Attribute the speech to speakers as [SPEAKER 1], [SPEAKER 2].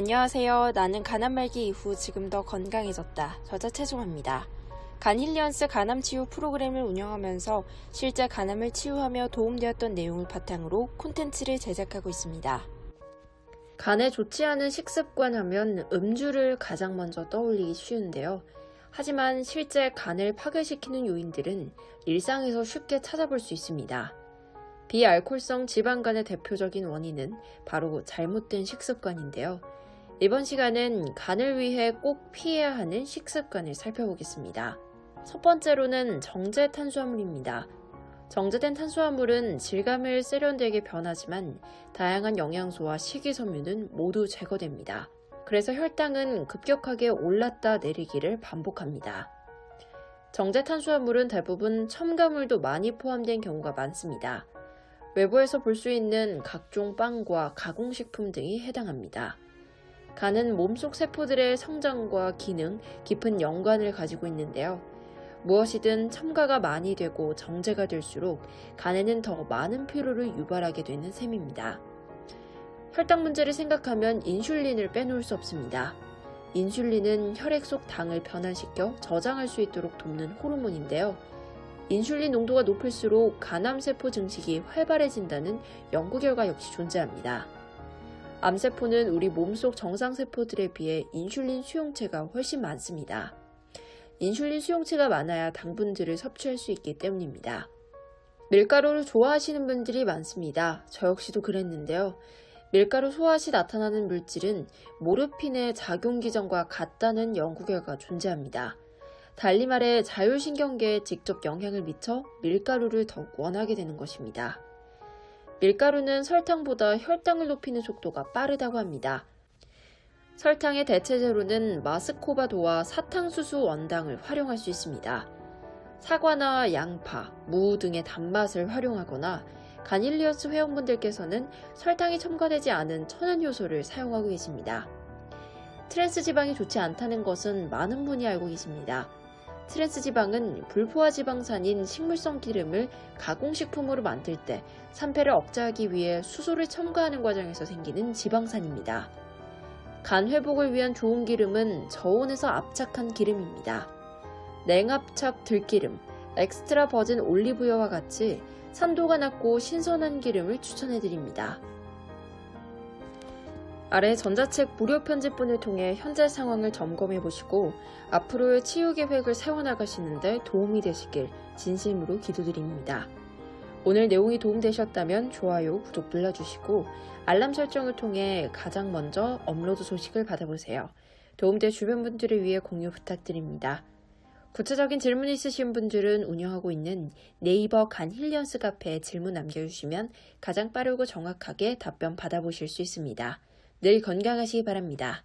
[SPEAKER 1] 안녕하세요. 나는 간암 말기 이후 지금 더 건강해졌다. 저자 최종합니다. 간힐리언스 간암 치유 프로그램을 운영하면서 실제 간암을 치유하며 도움되었던 내용을 바탕으로 콘텐츠를 제작하고 있습니다. 간에 좋지 않은 식습관 하면 음주를 가장 먼저 떠올리기 쉬운데요. 하지만 실제 간을 파괴시키는 요인들은 일상에서 쉽게 찾아볼 수 있습니다. 비알콜성 지방간의 대표적인 원인은 바로 잘못된 식습관인데요. 이번 시간은 간을 위해 꼭 피해야 하는 식습관을 살펴보겠습니다. 첫 번째로는 정제 탄수화물입니다. 정제된 탄수화물은 질감을 세련되게 변하지만 다양한 영양소와 식이섬유는 모두 제거됩니다. 그래서 혈당은 급격하게 올랐다 내리기를 반복합니다. 정제 탄수화물은 대부분 첨가물도 많이 포함된 경우가 많습니다. 외부에서 볼 수 있는 각종 빵과 가공식품 등이 해당합니다. 간은 몸속 세포들의 성장과 기능, 깊은 연관을 가지고 있는데요. 무엇이든 첨가가 많이 되고 정제가 될수록 간에는 더 많은 피로를 유발하게 되는 셈입니다. 혈당 문제를 생각하면 인슐린을 빼놓을 수 없습니다. 인슐린은 혈액 속 당을 변환시켜 저장할 수 있도록 돕는 호르몬인데요. 인슐린 농도가 높을수록 간암세포 증식이 활발해진다는 연구 결과 역시 존재합니다. 암세포는 우리 몸속 정상세포들에 비해 인슐린 수용체가 훨씬 많습니다. 인슐린 수용체가 많아야 당분들을 섭취할 수 있기 때문입니다. 밀가루를 좋아하시는 분들이 많습니다. 저 역시도 그랬는데요. 밀가루 소화 시 나타나는 물질은 모르핀의 작용 기전과 같다는 연구 결과가 존재합니다. 달리 말해 자율신경계에 직접 영향을 미쳐 밀가루를 더욱 원하게 되는 것입니다. 밀가루는 설탕보다 혈당을 높이는 속도가 빠르다고 합니다. 설탕의 대체제로는 마스코바도와 사탕수수 원당을 활용할 수 있습니다. 사과나 양파, 무 등의 단맛을 활용하거나 가닐리어스 회원분들께서는 설탕이 첨가되지 않은 천연 효소를 사용하고 계십니다. 트랜스 지방이 좋지 않다는 것은 많은 분이 알고 계십니다. 트랜스 지방은 불포화 지방산인 식물성 기름을 가공식품으로 만들 때 산패를 억제하기 위해 수소를 첨가하는 과정에서 생기는 지방산입니다. 간 회복을 위한 좋은 기름은 저온에서 압착한 기름입니다. 냉압착 들기름, 엑스트라 버진 올리브유와 같이 산도가 낮고 신선한 기름을 추천해드립니다. 아래 전자책 무료 편집본을 통해 현재 상황을 점검해 보시고 앞으로의 치유 계획을 세워나가시는데 도움이 되시길 진심으로 기도드립니다. 오늘 내용이 도움되셨다면 좋아요, 구독 눌러주시고 알람 설정을 통해 가장 먼저 업로드 소식을 받아보세요. 도움될 주변 분들을 위해 공유 부탁드립니다. 구체적인 질문 있으신 분들은 운영하고 있는 네이버 간 힐리언스 카페에 질문 남겨주시면 가장 빠르고 정확하게 답변 받아보실 수 있습니다. 늘 건강하시기 바랍니다.